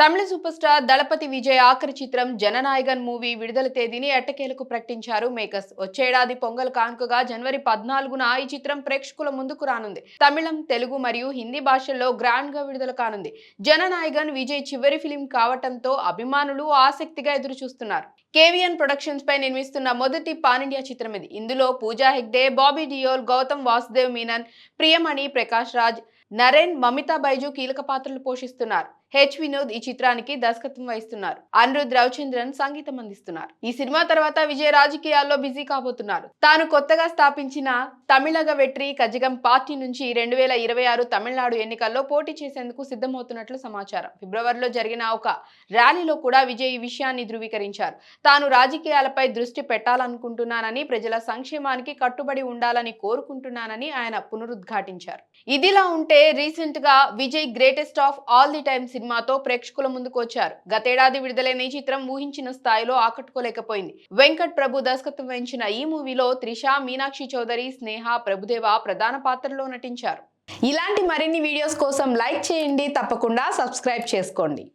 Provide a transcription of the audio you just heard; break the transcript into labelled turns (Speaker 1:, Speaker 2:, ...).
Speaker 1: తమిళ super star Thalapathy Vijay ఆఖరి చిత్రం Jana Nayagan movie విడుదల తేదీని ఎట్టకేలకు ప్రకటించారు మేకర్స్. వచ్చేడాది పొంగల్ కానుకగా జనవరి పద్నాలుగున ఈ చిత్రం ప్రేక్షకుల ముందుకు రానుంది. తమిళం తెలుగు మరియు హిందీ భాషల్లో గ్రాండ్గా విడుదల కానుంది. జననాయగన్ విజయ్ చివరి ఫిలిం కావటంతో అభిమానులు ఆసక్తిగా ఎదురు చూస్తున్నారు కేవిఎన్ ప్రొడక్షన్స్ పై నిర్మిస్తున్న మొదటి పాన్ ఇండియా చిత్రం ఇది ఇందులో పూజా హెగ్డే బాబీ డియోల్ గౌతమ్ వాసుదేవ్ మీనన్ ప్రియమణి ప్రకాష్ రాజ్ నరేన్ మమితా బైజు కీలక పాత్రలు పోషిస్తున్నారు. హెచ్ వినోద్ ఈ చిత్రానికి దర్శకత్వం వహిస్తున్నారు. అనిరుద్ రవిచంద్రన్ సంగీతం అందిస్తున్నారు. ఈ సినిమా తర్వాత విజయ్ రాజకీయాల్లో బిజీ కాబోతున్నారు. తాను కొత్తగా స్థాపించిన తమిళగ వెట్రి కజగం పార్టీ నుంచి రెండు వేల ఇరవై ఆరు తమిళనాడు ఎన్నికల్లో పోటీ చేసేందుకు సిద్ధమవుతున్నట్లు సమాచారం. ఫిబ్రవరిలో జరిగిన ఒక ర్యాలీలో కూడా విజయ్ ఈ విషయాన్ని ధృవీకరించారు. తాను రాజకీయాలపై దృష్టి పెట్టాలనుకుంటున్నానని ప్రజల సంక్షేమానికి కట్టుబడి ఉండాలని కోరుకుంటున్నానని ఆయన పునరుద్ఘాటించారు. ఇదిలా ఉంటే రీసెంట్గా Vijay greatest of all the time సినిమాతో ప్రేక్షకుల ముందుకు వచ్చారు. గతేడాది విడుదలైన ఈ చిత్రం ఊహించిన స్థాయిలో ఆకట్టుకోలేకపోయింది. వెంకట్ ప్రభు దర్శకత్వం వహించిన ఈ మూవీలో త్రిష మీనాక్షి చౌదరి స్నేహ ప్రభుదేవ ప్రధాన పాత్రలో నటించారు. ఇలాంటి మరిన్ని వీడియోస్ కోసం లైక్ చేయండి. తప్పకుండా సబ్స్క్రైబ్ చేసుకోండి.